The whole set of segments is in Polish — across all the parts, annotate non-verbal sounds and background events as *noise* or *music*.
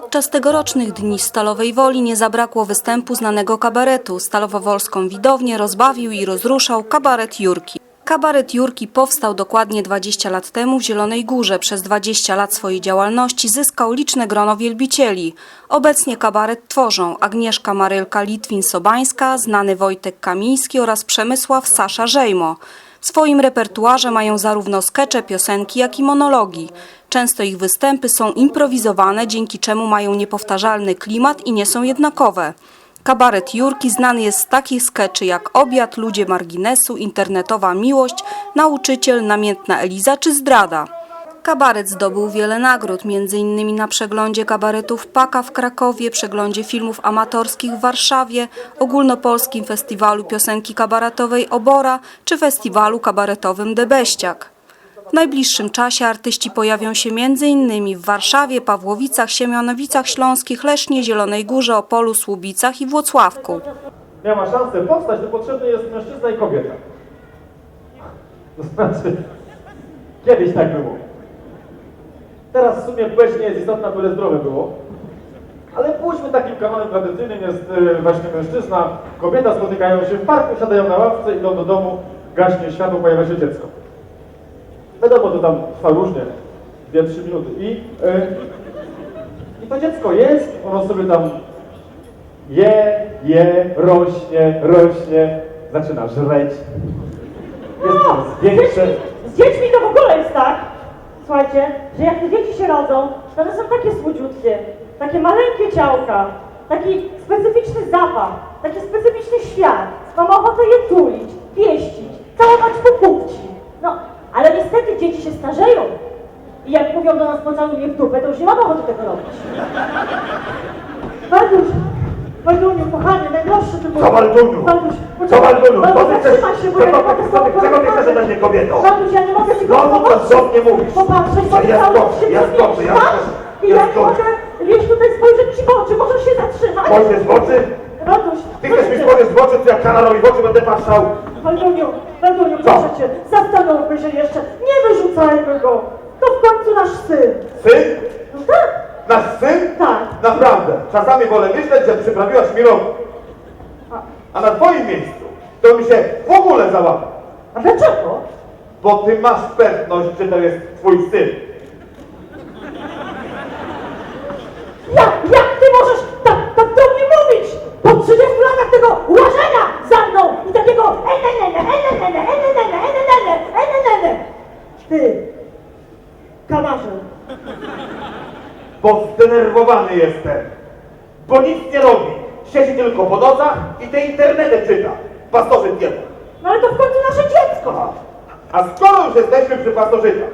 Podczas tegorocznych dni Stalowej Woli nie zabrakło występu znanego kabaretu. Stalowowolską widownię rozbawił i rozruszał kabaret Jurki. Kabaret Jurki powstał dokładnie 20 lat temu w Zielonej Górze. Przez 20 lat swojej działalności zyskał liczne grono wielbicieli. Obecnie kabaret tworzą Agnieszka Marylka Litwin-Sobańska, znany Wojtek Kamiński oraz Przemysław Sasza Żejmo. W swoim repertuarze mają zarówno skecze, piosenki, jak i monologi. Często ich występy są improwizowane, dzięki czemu mają niepowtarzalny klimat i nie są jednakowe. Kabaret Jurki znany jest z takich skeczy jak Obiad, Ludzie Marginesu, Internetowa Miłość, Nauczyciel, Namiętna Eliza czy Zdrada. Kabaret zdobył wiele nagród, m.in. na przeglądzie kabaretów Paka w Krakowie, przeglądzie filmów amatorskich w Warszawie, ogólnopolskim festiwalu piosenki kabaretowej Obora czy festiwalu kabaretowym Debeściak. W najbliższym czasie artyści pojawią się m.in. w Warszawie, Pawłowicach, Siemianowicach Śląskich, Lesznie, Zielonej Górze, Opolu, Słubicach i Włocławku. miała szansę powstać, to potrzebny jest mężczyzna i kobieta. To znaczy, kiedyś tak było. Teraz w sumie płeć nie jest istotna, byle zdrowe było. Ale pójdźmy takim kanonem tradycyjnym jest e, właśnie mężczyzna, kobieta spotykają się w parku, siadają na ławce, idą do domu, gaśnie światło, pojawia się dziecko. Wiadomo, to tam trwa różnie, 2-3 minuty. I, e, I to dziecko jest, ono sobie tam je, je, rośnie, rośnie, zaczyna żreć. Jest coraz większe. Z dziećmi to w ogóle jest tak, słuchajcie, że jak te dzieci się rodzą, to one są takie słodziutkie, takie maleńkie ciałka, taki specyficzny zapach, taki specyficzny świat. Mam ochotę je tulić, pieścić, całować po pupci. No, ale niestety dzieci się starzeją. I jak mówią do nas pocałuj mnie w dupę, to już nie mamy ochoty tego robić. Waldusz, Walduniu, kochany, najdroższy ty mój. Co Walduniu? Co Walduniu? Co ty chcesz? zatrzymaj się, bo ja nie Co mogę ty- z tobą co ty- czego ty chcesz ode mnie, kobieto? Waldusz, ja nie mogę ci Znowu to do mnie mówisz. Popatrzeć, bo Ja cały się ja zgodzę, ja zgodzę, I ja jak mogę, wiesz, tutaj spojrzeć ci w oczy, możesz się zatrzymać. Spojrzysz w oczy? Waldusz, Ty chcesz mi spojrzeć w oczy, to ja kanalowi w oczy będę patrzał. Walduniu, Walduniu, proszę cię, zastanówmy się jeszcze, nie wyrzucajmy go. To w końcu nasz syn. Syn? No tak, Nasz syn? Tak. Czasami wolę myśleć, że przyprawiłaś mi rok. A na twoim miejscu to mi się w ogóle załamie. A dlaczego? Bo ty masz pewność, że to jest twój syn. Jak, jak ty możesz tak, tak do mnie mówić? Po 30 latach tego łażenia za mną i takiego enenene, enenene, enenene, enenene, enenene. Ty, kamarze, Bo zdenerwowany jestem. Bo nic nie robi. Siedzi tylko po nocach i te internety czyta. Pastorze dieta. no ale to w końcu nasze dziecko. A skoro już jesteśmy przy pasożytach,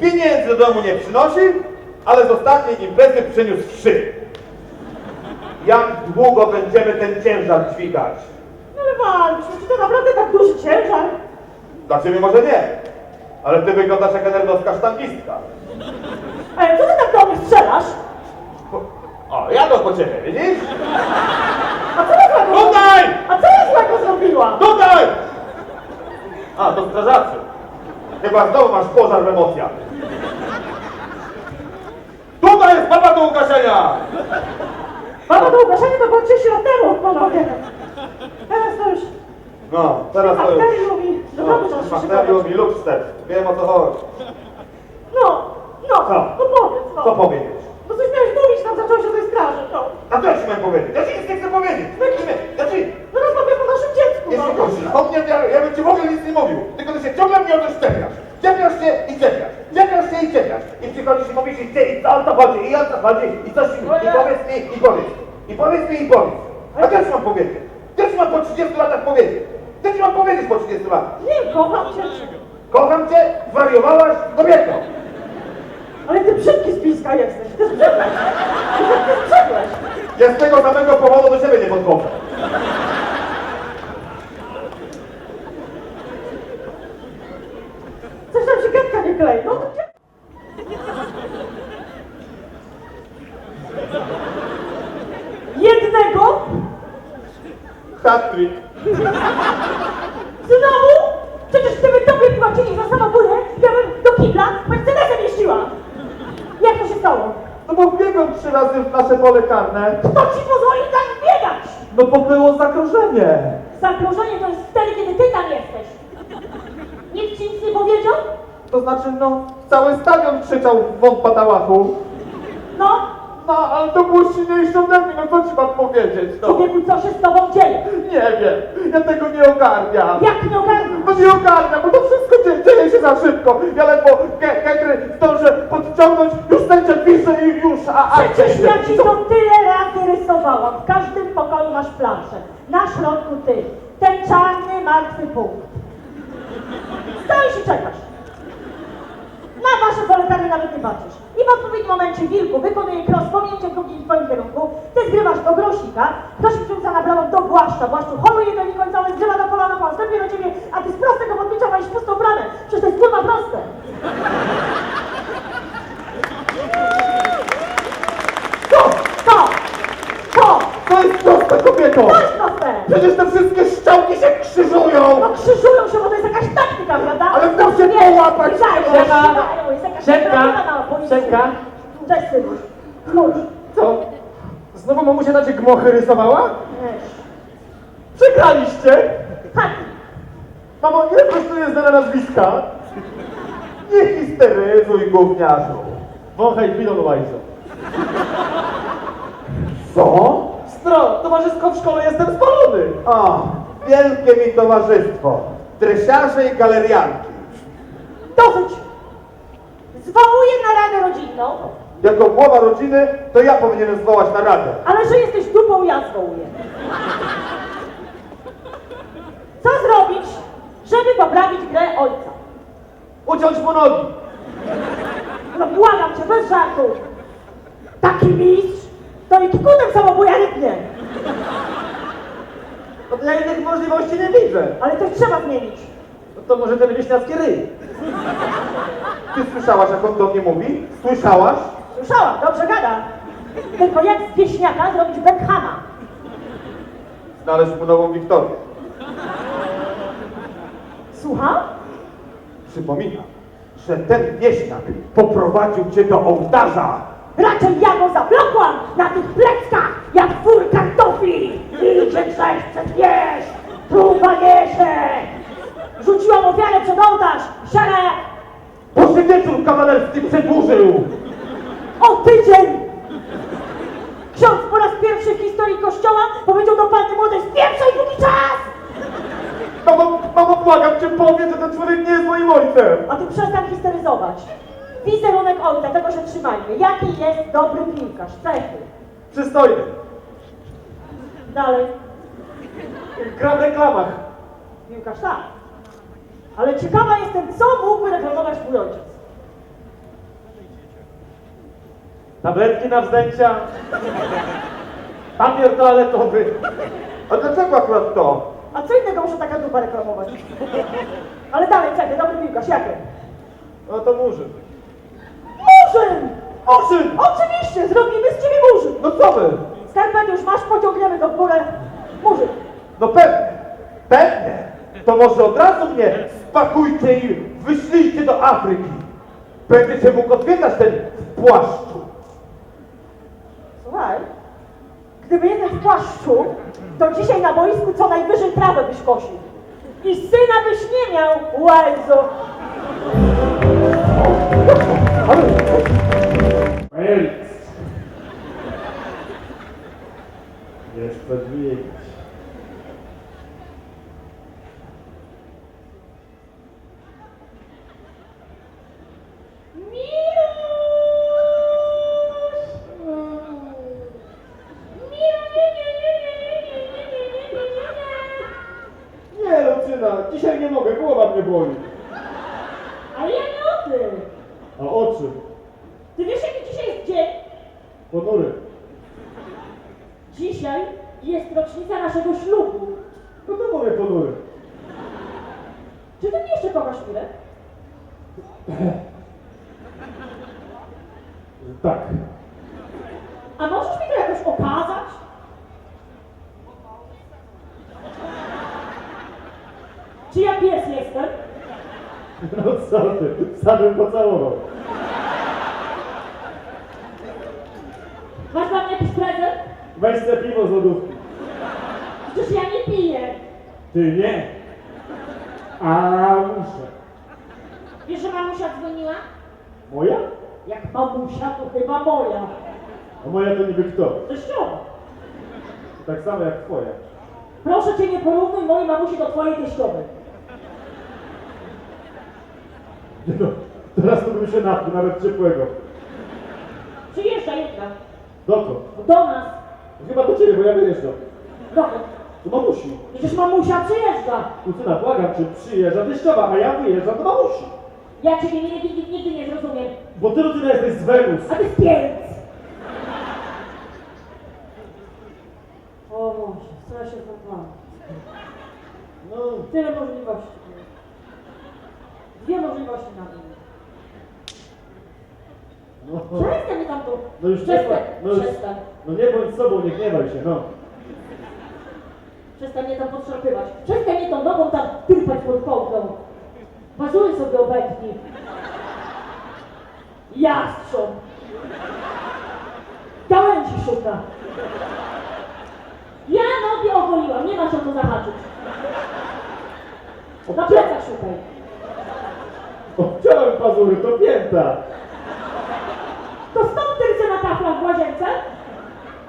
pieniędzy do domu nie przynosi, ale z ostatniej imprezy przyniósł trzy. Jak długo będziemy ten ciężar dźwigać? No ale walcz, czy to naprawdę tak duży ciężar? Dla ciebie może nie, ale ty wyglądasz jak nerdowska sztangistka. Ale co ty tak do mnie strzelasz? O, jadę po ciebie, widzisz? A co ja złego Tutaj! A co ja złego zrobiłam? Tutaj! A, to strażacy. Chyba znowu masz pożar w emocjach. Tutaj jest baba do ugaszenia! Mama to ugaszenie to było 30 lat temu, panowie. Teraz to już No, teraz to już... bakterium i do domu trzeba się Bakterium i. Wiem o co chodzi. No, no, Co? no powiedz, no. Co powiedzieć? No coś miałeś mówić, tam zacząłeś o tej straży, no. A co ja ci mam powiedzieć? Ja ci nic nie chcę powiedzieć. Ja ci... No rozmawiam o naszym dziecku, Jeśli no. chodzi o mnie, to ja, ja bym ci w ogóle nic nie mówił. Tylko ty się ciągle mnie o coś czepiasz. Czepiasz się i czepiasz. Czepiasz się i czepiasz. I przychodzisz i mówisz i ty, i co o to chodzi, i o co chodzi, i coś mi, i powiedz mi, i powiedz. I powiedz mi, i powiedz. A co ci mam powiedzieć? Ci mam po 30 latach powiedzieć? Ci mam powiedzieć po 30 latach? Nie, kocham cię. Kocham cię, zwariowałaś, kobieto. Ale ty brzydki z piska jesteś, ty zbrzydłeś. Ty zbrzydłeś. Ja z tego samego powodu do siebie nie podchodzę. Coś tam się gadka nie klei, no to gdzie... Jednego? Hat-trick. Znowu? Przecież gdyby tobie płacili za samobóję, ja bym do kibla Mercedesem jeździła. Jak to się stało? No bo w razy w nasze pole karne. Kto ci pozwolił tak biegać? No bo było zagrożenie. Zagrożenie to jest wtedy, kiedy ty tam jesteś. Nikt ci nic nie powiedział? To znaczy, no, cały stadion krzyczał wąt patałachu. No, ale to było silniejsze ode mnie, no co ci mam powiedzieć, no. człowieku, co się z tobą dzieje? Nie wiem, ja tego nie ogarniam. Jak nie ogarnął? No nie ogarniam, bo to wszystko dzieje, dzieje się za szybko. Ja ledwo ge- Gekry zdążę podciągnąć, już sędzia pisze i już, a a Przecież ja ci to tyle razy rysowałam. W każdym pokoju masz planszę. Na środku ty. Ten czarny, martwy punkt. Stoisz i czekasz. Na wasze polecanie nawet nie patrzysz. W momencie wilku wykonuje kros pomięcie drugi w twoim kierunku. Ty zgrywasz do grosika. Grosik rzuca na bramę do błaszcza. Błaszczu holuje do niekońcowy, zgrywa do pola na pas. Następnie do ciebie, a ty z prostego podbicia walisz pustą bramę. Przecież to jest kurwa proste. To, to, to, To jest proste, kobieto! to jest proste. Przecież te wszystkie szczałki się krzyżują! No krzyżują się, bo to jest jakaś taktyka, prawda? Ale To muszę wiesz, połapać tego. wydają, jest jakaś na. Cześć, synuś. Co? Znowu mamusia na cię gmochy rysowała? Weź. Przegraliście! Chodź. Mamo, ile kosztuje znane nazwiska? Nie histeryzuj, gówniarzu. Wąchaj pilon łajzo. Co? Stro, towarzysko w szkole jestem spalony. O, wielkie mi towarzystwo. Dresiarze i galerianki. Dosyć. Zwołuję naradę rodzinną, Jako głowa rodziny, to ja powinienem zwołać na radę. ale że jesteś dupą, ja zwołuję. Co zrobić, żeby poprawić grę ojca? Uciąć mu nogi. No błagam cię, bez żartu. Taki mistrz, to i kikutem samobuja rybnie. No to ja innych możliwości nie widzę. Ale coś trzeba zmienić. No to może ten wieśniacki ryj. Ty słyszałaś, jak on do mnie mówi? Słyszałaś? Słyszałam, dobrze gada. Tylko jak z wieśniaka zrobić Beckhama? Znaleźć mu nową Wiktorię. Słucham? Przypominam, że ten wieśniak poprowadził cię do ołtarza. Raczej ja go zablokłam na tych pleckach, jak fur kartofli. Idzie grześ przed wieś, trupa niesie. Rzuciłam ofiarę przed ołtarz, siara jak Boży wieczór kawalerski przedłużył. O tydzień. Ksiądz po raz pierwszy w historii kościoła powiedział do panny młodej, spieprzaj długi czas! Mamo, mamo, błagam cię, powiedz, że ten człowiek nie jest moim ojcem. A ty przestań histeryzować. Wizerunek ojca, tego się trzymajmy. Jaki jest dobry piłkarz? Cechy. Przystojny. Dalej. Gra w reklamach. Piłkarz tak. Ale ciekawa jestem, co mógłby reklamować twój ojciec. Tabletki na wzdęcia. Papier toaletowy. A dlaczego akurat to? A co innego może taka dupa reklamować? Ale dalej, cechy, dobry piłkarz, jakie? No to murzyn. Murzyn! Murzyn! Oczywiście, zrobimy z ciebie murzyn. No co wy? Skarpety już masz, pociągniemy go w górę. Murzyn. No pewnie, pewnie. To może od razu mnie spakujcie i wyślijcie do Afryki. Będziecie mógł odwiedzać ten w płaszczu. Słuchaj, gdyby jeden w płaszczu, to dzisiaj na boisku co najwyżej trawę byś kosił. I syna byś nie miał, łajzo. Felix. Dźwigać. Dzisiaj nie mogę, głowa mnie boli. Ale ja nie o tym. A oczy? Ty wiesz jaki dzisiaj jest dzień? Ponury. Dzisiaj jest rocznica naszego ślubu. No to mówię ponury. Czy ty mnie jeszcze kochasz chwilę? Tak. A możesz mi to jakoś okazać? Czy ja pies jestem? No co ty, sam bym pocałował. Weź te piwo z lodówki. Przecież ja nie piję. Ty nie. A muszę. Wiesz, że mamusia dzwoniła? Moja? Jak mamusia, to chyba moja. A moja to niby kto? Teściowa. Tak samo jak twoja. Proszę cię, nie porównuj mojej mamusi do twojej teściowej. Nie *laughs* No, teraz to bym się napił, nawet ciepłego. Przyjeżdża jedna. Dokąd? Do nas. Chyba do ciebie, bo ja wyjeżdżam. Dokąd? Do mamusi. Przecież mamusia przyjeżdża. Lucyna, błagam cię, przyjeżdża teściowa, a ja wyjeżdżam do mamusi. Ja ciebie nigdy, nigdy, nigdy nie zrozumiem. Bo ty, Lucyna, jesteś z Wenus. A ty spierdz! O Boże, co ja się zapłam. No, Tyle możliwości. Możliwości na mnie. no. Przestań mnie tam tu. No już Przestań, przestań, no już- przestań. No nie bądź sobą, nie gniewaj się, no. Przestań mnie tam podszarpywać. Przestań mnie tą nogą tam tyrpać pod kołdą. Pazury sobie obetnij. Jastrząb. Gałęzi szuka. Ja nogi ogoliłam, nie ma się o to zahaczyć. Na plecach szukaj. Obciąłem pazury, to pięta. To stąd tylce na taflach w łazience?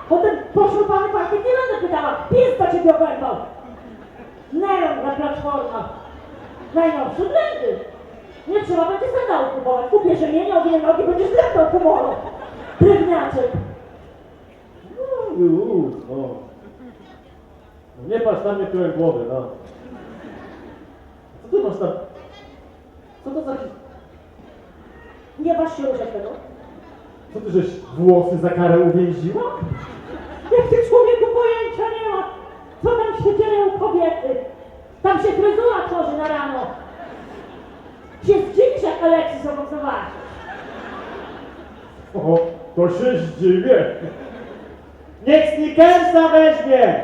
Potem poszurpany parkiet nie będę pytała. Pies do ciebie oberwał. Neron na platformach. Najnowsze blendy. Nie trzeba będzie sandału kupować. Kupię rzemienie, owinie nogi, będziesz dreptał pomorą. Drewniaczek. No, uuu, no. No Nie patrz na mnie tyłem głowy, no. Co ty masz tam? Co to za... Nie waż się ruszać tego. Co ty żeś włosy za karę uwięziła? Jak ty człowieku pojęcia nie ma, co tam się dzieje u kobiety. Tam się fryzura tworzy na rano. Się zdziwisz, jak Aleksis obok zobaczy. O, to się zdziwię. Niech Snickersa weźmie!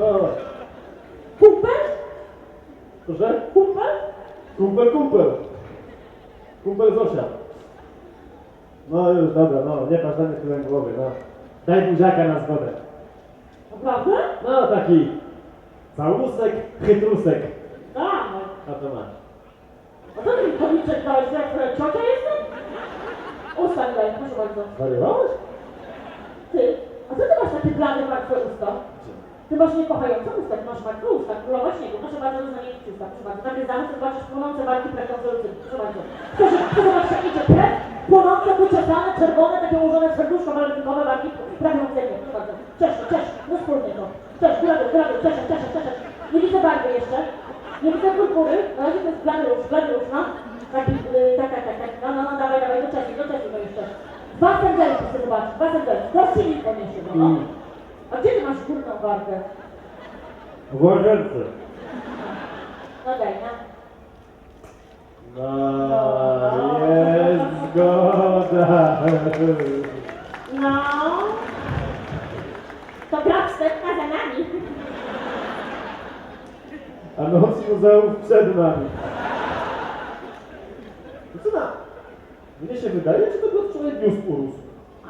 O, *laughs* Kumpel? Proszę? Kumpel? Kumpel, kumpel. Kumpel Zosia. No już, dobra, no, nie patrz na mnie tyłem głowy, no. Daj buziaka na zgodę. Naprawdę? No, taki całusek, chytrusek. Tak. A to masz. A co ty policzek dałeś, że jak ciocia jestem? Usta mi daj, proszę bardzo. Zwariowałeś? Ty, a co ty masz takie blade, martwe usta? Ty masz niekochające usta, ty masz martwe usta, królowa śniegu. Proszę bardzo, rozmawiać usta, proszę bardzo. Takie zamy, to zobaczysz płonące walki plecące lucyny. Proszę bardzo. Chcesz, chcesz zobaczyć, jak idzie krew? Płonące, wyczesane, czerwone, takie ułożone serduszko, walentynkowe walki pragnące nie. Proszę bardzo. Cześć, cześć, no wspólnie to. Cześć, góra dół, góra dół, cześć, cześć, cześć. Nie widzę barwy jeszcze. Nie widzę purpury. Na razie to jest blady róż, blady róż, no. Taki, yy, tak, tak, tak, tak. No, no, no, dawaj, dawaj, do czasu, do czasu to jeszcze. Dwa sędzelki chcę zobaczyć, dwa sędzelki. Prosili poniesie, no. Mm. A gdzie ty masz górną wargę? W łazience. No daj, no. No, jest zgoda. No. To gra wstępna za nami. A noc muzeów przed nami. Lucyna, mnie się wydaje, że to był człowiek już urósł.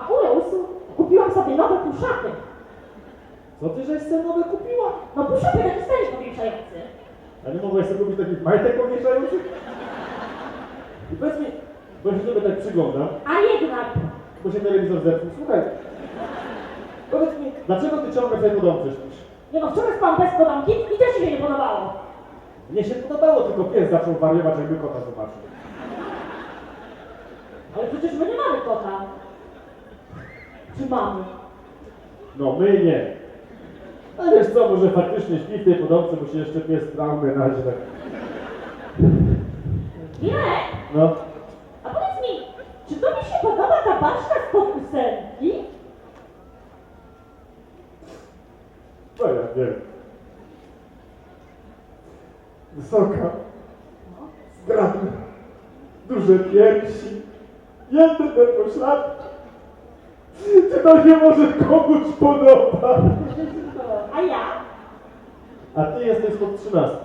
A urósł. Kupiłam sobie nowe puszaty. Co ty żeś sobie nowe kupiła? No puszaty taki stary powiększający. A nie mogłaś sobie kupić takich majtek powiększających? I powiedz mi, bo ja się tobie tak przyglądam, A jednak. bo się telewizor zepsuł. Słuchaj, powiedz mi, dlaczego ty ciągle sobie po domu? Nie no, wczoraj spałam bez podomki i też mi się nie podobało. Mnie się podobało, tylko pies zaczął wariować, jakby kota zobaczył. Ale przecież my nie mamy kota. Czy mamy? No my nie. A wiesz co, może faktycznie śpi w tej podobce, bo się jeszcze pies traumy naźle. Nie. No, A powiedz mi, czy to mi się podoba ta baszka z ósemki? to ja wiem. Wysoka, zgrabna, duże piersi, jedne pośladki. Czy to się może komuś podoba? A ja? A ty jesteś pod 13.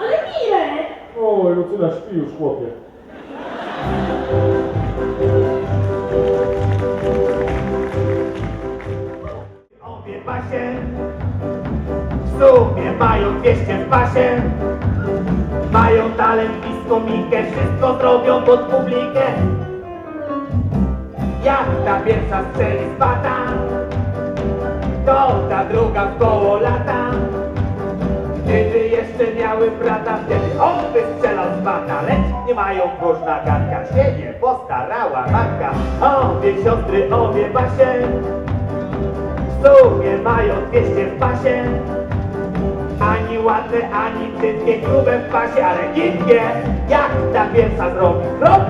Ale Mirek! Oj, Lucyna, śpi już, chłopie. Obie pasie. W sumie mają 200 w pasie. Mają talent i skomikę, wszystko zrobią pod publikę. Jak ta pierwsza strzeli z bata To ta druga w koło lata. Gdyby jeszcze miały brata, wtedy on by strzelał z bata. Lecz nie mają górzna gadka, nie postarała matka. Obie siostry, obie basie sumie mają 200 w pasie. Ani ładne, ani brzydkie, grube w pasie, ale gitkie Jak ta pierwsza zrobi krok.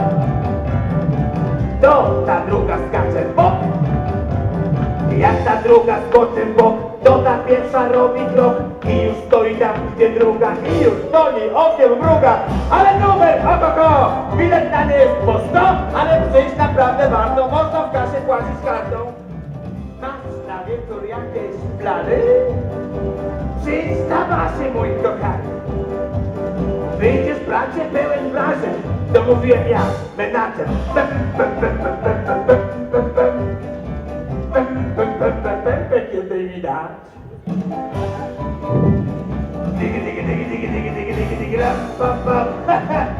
To ta druga skacze w bok. Jak ta druga skoczy w bok To ta pierwsza robi krok. I już stoi tam, gdzie druga I już niej okiem mruga Ale numer, ho Bilet nie jest po 100 Ale przyjść naprawdę warto. Można w kasie płacić kartą wieczór jakieś plany? Przyjdź na wasze, mój kochany. Wyjdziesz w bracie pełen wrażeń. To mówiłem ja, menadżer. Kiedy widać. Digi, digi, digi, digi, digi, digi, digi, digi, ram, pam, pam.